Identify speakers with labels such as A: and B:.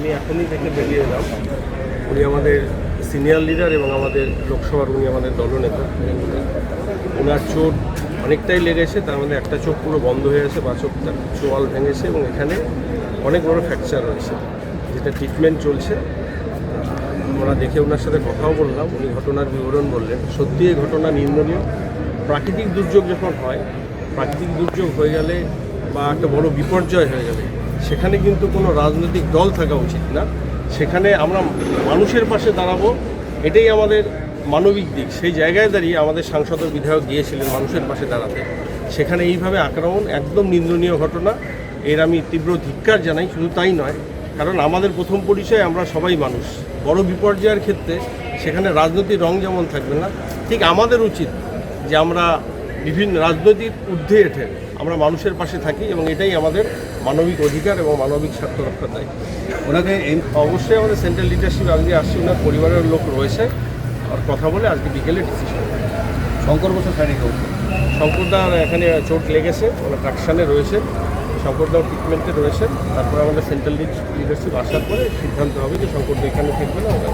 A: আমি এখনই থেকে বেরিয়ে এলাম উনি আমাদের সিনিয়র লিডার এবং আমাদের লোকসভার উনি আমাদের দলনেতা। ওনার চোট অনেকটাই লেগেছে, তার মধ্যে একটা চোখ পুরো বন্ধ হয়ে গেছে বা চোখটা চোয়াল ভেঙেছে এবং এখানে অনেক বড় ফ্র্যাকচার রয়েছে যেটা ট্রিটমেন্ট চলছে। আমরা দেখে ওনার সাথে কথাও বললাম, উনি ঘটনার বিবরণ বললেন। সত্যি এই ঘটনা নিন্দনীয়। প্রাকৃতিক দুর্যোগ যখন হয়, প্রাকৃতিক দুর্যোগ হয়ে গেলে বা একটা বড় বিপর্যয় হয়ে গেলে সেখানে কিন্তু কোনো রাজনৈতিক দল থাকা উচিত না। সেখানে আমরা মানুষের পাশে দাঁড়াবো, এটাই আমাদের মানবিক দিক। সেই জায়গায় দাঁড়িয়ে আমাদের সাংসদ বিধায়ক গিয়েছিলেন মানুষের পাশে দাঁড়াতে। সেখানে এইভাবে আক্রমণ একদম নিন্দনীয় ঘটনা। এর আমি তীব্র ধিক্কার জানাই, শুধু তাই নয়, কারণ আমাদের প্রথম পরিচয় আমরা সবাই মানুষ। বড় বিপর্যয়ের ক্ষেত্রে সেখানে রাজনৈতিক রং যেমন থাকবে না, ঠিক আমাদের উচিত যে আমরা বিভিন্ন রাজনৈতিক ঊর্ধ্বে এঠে আমরা মানুষের পাশে থাকি এবং এটাই আমাদের মানবিক অধিকার এবং মানবিক স্বার্থ রক্ষার দায়িত্ব।
B: ওনাকে
A: অবশ্যই আমাদের সেন্ট্রাল লিডারশিপ আজকে আসছে ওনার পরিবারের লোক রয়েছে। আর কথা বলে আজকে বিকেলে ডিসিশন
B: শঙ্কর বসু সৈনিক
A: শঙ্করদার এখানে চোট লেগেছে ওনার ট্রাকশানে রয়েছে। শঙ্করদাও ট্রিটমেন্টে রয়েছে। তারপরে আমাদের সেন্ট্রাল লিডারশিপ আসার পরে সিদ্ধান্ত হবে যে শঙ্করদা এখানে থাকবে না ওটা